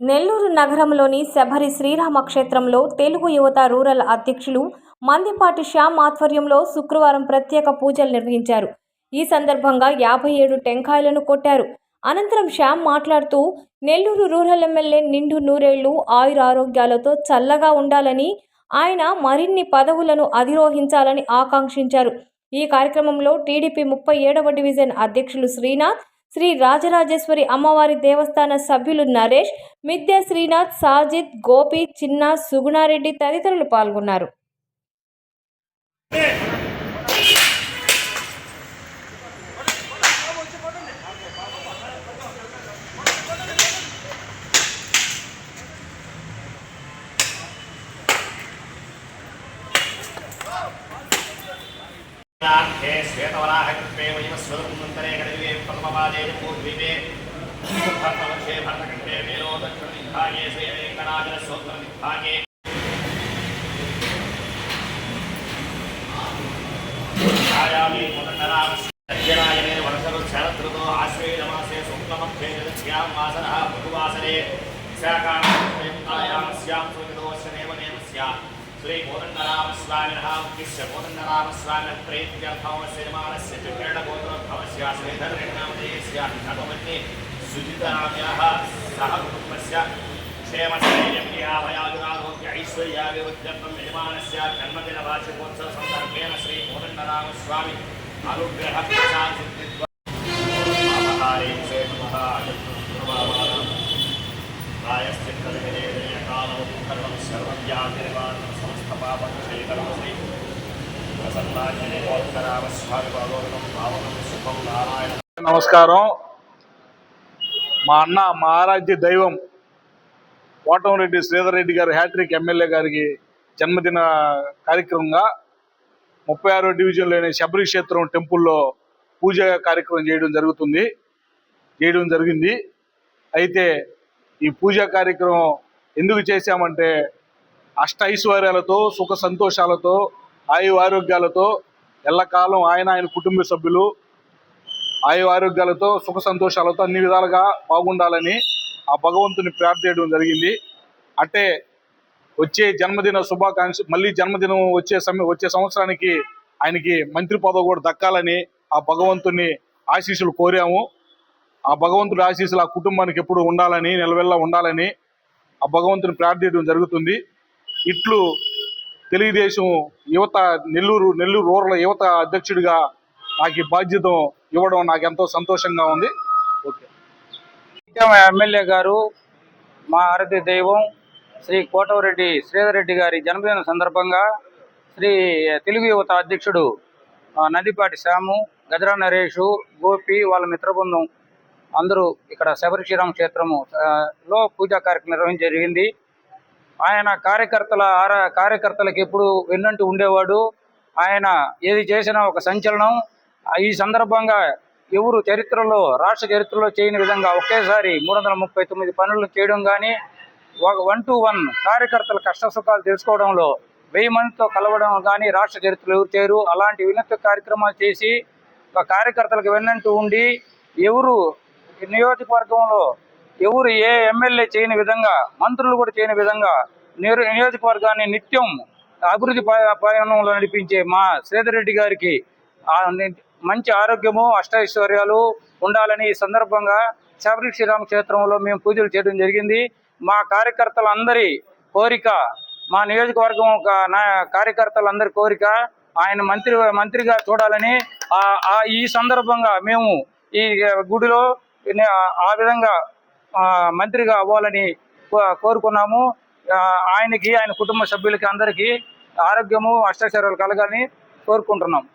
నెల్లూరు నగరంలోని శబరి శ్రీరామ క్షేత్రంలో తెలుగు యువత రూరల్ అధ్యక్షులు మందిపాటి శ్యామ్ ఆధ్వర్యంలో శుక్రవారం ప్రత్యేక పూజలు నిర్వహించారు. ఈ సందర్భంగా యాభై ఏడు టెంకాయలను కొట్టారు. అనంతరం శ్యామ్ మాట్లాడుతూ నెల్లూరు రూరల్ ఎమ్మెల్యే నిండు నూరేళ్ళు ఆయురారోగ్యాలతో చల్లగా ఉండాలని ఆయన మరిన్ని పదవులను అధిరోహించాలని ఆకాంక్షించారు. ఈ కార్యక్రమంలో టీడీపీ ముప్పై ఏడవ డివిజన్ అధ్యక్షులు శ్రీనాథ్ శ్రీ రాజరాజేశ్వరి అమ్మవారి దేవస్థాన సభ్యులు నరేష్ మిద్య శ్రీనాథ్ సాజిద్ గోపి చిన్న సుగుణారెడ్డి తదితరులు పాల్గొన్నారు. हे श्वेतवराहकृत्वे वयमस्वरूपमन्तरे गणविवे प्रथमपादे जम्बूद्वीपे भरतवर्षे भरतखण्डे मेरो दक्षिणदिग्भागे श्रीवेङ्कटाचलस्तोत्रदिग्भागे छायामि मुदण्डरामस्यरायणे वर्षरुच्छरदृतो आश्वेजमासे शुक्लमध्ये जगत्स्यां वासरः भृगुवासरे शाकायां स्यां सुविदोश्च स्यात् श्री कोदण्डरामस्वामिनः उद्दिश्य कोदण्डरामस्वामिनः प्रीत्यर्थमस्य यजमानस्य च क्रीडगोत्रोद्भवस्य श्रीधर्मनामधेयस्य भगवन्ये सुजितनाम्याः सह कुटुम्बस्य क्षेमस्थैर्यमयाभयायुरारोग्य ऐश्वर्याभिवृद्ध्यर्थं यजमानस्य जन्मदिनवार्षिकोत्सवसन्दर्भेन श्री कोदण्डरामस्वामि నమస్కారం. మా అన్న మహారాజ్య దైవం కోటంరెడ్డి శ్రీధర్ రెడ్డి గారి హ్యాట్రిక్ ఎమ్మెల్యే గారికి జన్మదిన కార్యక్రమంగా ముప్పై ఆరో డివిజన్లోని శబరి క్షేత్రం టెంపుల్లో పూజ కార్యక్రమం చేయడం జరుగుతుంది. చేయడం జరిగింది. అయితే ఈ పూజా కార్యక్రమం ఎందుకు చేశామంటే అష్ట ఐశ్వర్యాలతో సుఖ సంతోషాలతో ఆయు ఆరోగ్యాలతో ఎల్లకాలం ఆయన ఆయన కుటుంబ సభ్యులు. ఆయు ఆరోగ్యాలతో సుఖ సంతోషాలతో అన్ని విధాలుగా బాగుండాలని ఆ భగవంతుని ప్రార్థించడం జరిగింది. అంటే వచ్చే జన్మదిన శుభాకాంక్ష మళ్ళీ జన్మదినం వచ్చే సమయం వచ్చే సంవత్సరానికి ఆయనకి మంత్రి పదవి కూడా దక్కాలని ఆ భగవంతుని ఆశీస్సులు కోరాము. ఆ భగవంతుడి ఆశీస్సులు ఆ కుటుంబానికి ఎప్పుడు ఉండాలని నిలవెల్లా ఉండాలని ఆ భగవంతుని ప్రార్థించడం జరుగుతుంది. ఇట్లు తెలుగుదేశం యువత నెల్లూరు నెల్లూరు రూరల్ యువత అధ్యక్షుడిగా నాకు ఈ బాధ్యత ఇవ్వడం నాకు ఎంతో సంతోషంగా ఉంది. ఓకే. ఎమ్మెల్యే గారు మా ఆరాధ్య దైవం శ్రీ కోటవరెడ్డి శ్రీధర్ రెడ్డి గారి జన్మదిన సందర్భంగా శ్రీ తెలుగు యువత అధ్యక్షుడు నదిపాటి శ్యాము గజరా నరేషు గోపి వాళ్ళ మిత్రబృందం అందరూ ఇక్కడ శబరి శ్రీరామ క్షేత్రము లో పూజా కార్యక్రమం నిర్వహించ జరిగింది. ఆయన కార్యకర్తల ఆరా కార్యకర్తలకు ఎప్పుడు వెన్నంటి ఉండేవాడు. ఆయన ఏది చేసినా ఒక సంచలనం. ఈ సందర్భంగా ఎవరు చరిత్రలో రాష్ట్ర చరిత్రలో చేయని విధంగా ఒకేసారి మూడు వందల ముప్పై తొమ్మిది పనులు చేయడం కానీ ఒక వన్ టు వన్ కార్యకర్తల కష్ట సుఖాలు తెలుసుకోవడంలో వెయ్యి మందితో కలవడం కానీ రాష్ట్ర చరిత్రలో ఎవరు చేయరు. అలాంటి వినూత్న కార్యక్రమాలు చేసి ఒక కార్యకర్తలకు వెన్నంటూ ఉండి ఎవరు నియోజకవర్గంలో ఎవరు ఏ ఎమ్మెల్యే చేయని విధంగా మంత్రులు కూడా చేయని విధంగా నియోజకవర్గాన్ని నిత్యం అభివృద్ధి పయనంలో నడిపించే మా శ్రీధర్ రెడ్డి గారికి మంచి ఆరోగ్యము అష్టైశ్వర్యాలు ఉండాలని ఈ సందర్భంగా శబరి శ్రీరామ క్షేత్రంలో మేము పూజలు చేయడం జరిగింది. మా కార్యకర్తలందరి కోరిక మా నియోజకవర్గం నా కార్యకర్తలందరి కోరిక ఆయన మంత్రి మంత్రిగా చూడాలని ఆ ఈ సందర్భంగా మేము ఈ గుడిలో ఆ విధంగా మంత్రిగా అవ్వాలని కో- కోరుకున్నాము. ఆ, ఆయనకి ఆయన కుటుంబ సభ్యులకి అందరికీ ఆరోగ్యము అష్టాచారాలు కలగాలని కోరుకుంటున్నాం.